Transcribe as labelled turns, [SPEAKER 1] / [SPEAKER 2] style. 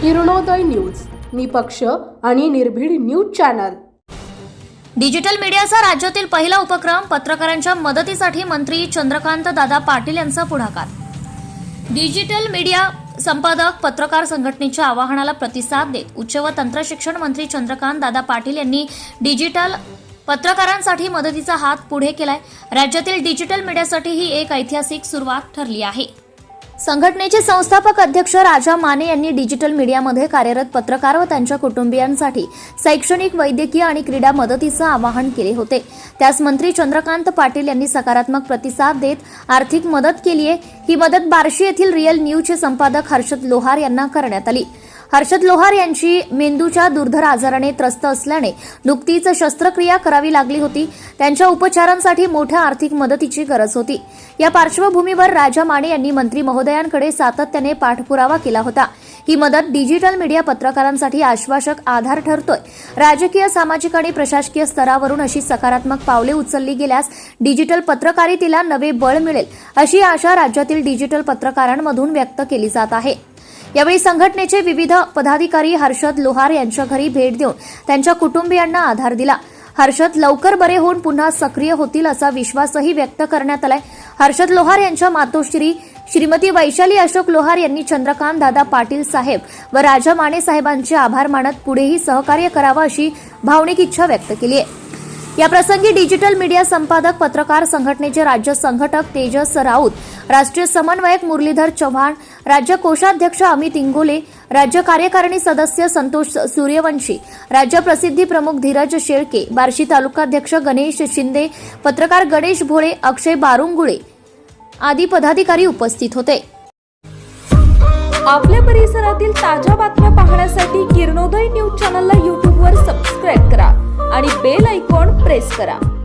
[SPEAKER 1] Kiranoday news निपक्ष आणि निर्भीड न्यूज चॅनल.
[SPEAKER 2] डिजिटल मीडियाचा राज्यातील पहिला उपक्रम पत्रकारांच्या मदतीसाठी मंत्री चंद्रकांत दादा पाटील यांचा पुढाकार. डिजिटल मीडिया संपादक पत्रकार संघटनेच्या आवाहनाला प्रतिसाद देत उच्च व तंत्रशिक्षण मंत्री चंद्रकांत दादा पाटील यांनी डिजिटल पत्रकारांसाठी मदतीचा हात पुढे केलाय. राज्यातील डिजिटल मीडियासाठी ही एक ऐतिहासिक सुरुवात ठरली आहे. संघटनेचे संस्थापक अध्यक्ष राजा माने यांनी डिजिटल मीडियामध्ये कार्यरत पत्रकार व त्यांच्या कुटुंबियांसाठी शैक्षणिक वैद्यकीय आणि क्रीडा मदतीचं आवाहन केले होते. त्यास मंत्री चंद्रकांत पाटील यांनी सकारात्मक प्रतिसाद देत आर्थिक मदत केली आहे ही मदत बार्शी येथील रिअल न्यूजचे संपादक हर्षद लोहार यांना करण्यात आली. हर्षद लोहार यांची मेंदूच्या दुर्धर आजाराने त्रस्त असल्याने नुकतीच शस्त्रक्रिया करावी लागली होती. त्यांच्या उपचारांसाठी मोठ्या आर्थिक मदतीची गरज होती. या पार्श्वभूमीवर राजा माने यांनी मंत्री महोदयांकडे सातत्याने पाठपुरावा केला होता. ही मदत डिजिटल मीडिया पत्रकारांसाठी आश्वासक आधार ठरतोय. राजकीय सामाजिक आणि प्रशासकीय स्तरावरून अशी सकारात्मक पावले उचलली गेल्यास डिजिटल पत्रकारितेला नवे बळ मिळेल अशी आशा राज्यातील डिजिटल पत्रकारांमधून व्यक्त केली जात आहे. यावेळी संघटनेचे विविध पदाधिकारी हर्षद लोहार यांच्या घरी भेट देऊन त्यांच्या कुटुंबियांना आधार दिला. हर्षद लवकर बरे होऊन पुन्हा सक्रिय होतील असा विश्वासही व्यक्त करण्यात आलाय. हर्षद लोहार यांच्या मातोश्री श्रीमती वैशाली अशोक लोहार यांनी चंद्रकांत दादा पाटील साहेब व राजा माने साहेबांचे आभार मानत पुढेही सहकार्य करावं अशी भावनिक इच्छा व्यक्त केली आहे. याप्रसंगी डिजिटल मीडिया संपादक पत्रकार संघटनेचे राज्य संघटक तेजस राऊत राष्ट्रीय समन्वयक मुरलीधर चव्हाण राज्य कोषाध्यक्ष अमित इंगोले राज्य कार्यकारिणी सदस्य संतोष सूर्यवंशी राज्य प्रसिद्धी प्रमुख धीरज शेळके बार्शी तालुकाध्यक्ष गणेश शिंदे पत्रकार गणेश भोळे अक्षय बारुंगुळे आदी पदाधिकारी उपस्थित होते.
[SPEAKER 3] आपल्या परिसरातील ताज्या बातम्या पाहण्यासाठी किरणोदय न्यूज चॅनलला यूट्यूबवर सबस्क्राईब करा आणि बेल ऐकॉन प्रेस करा.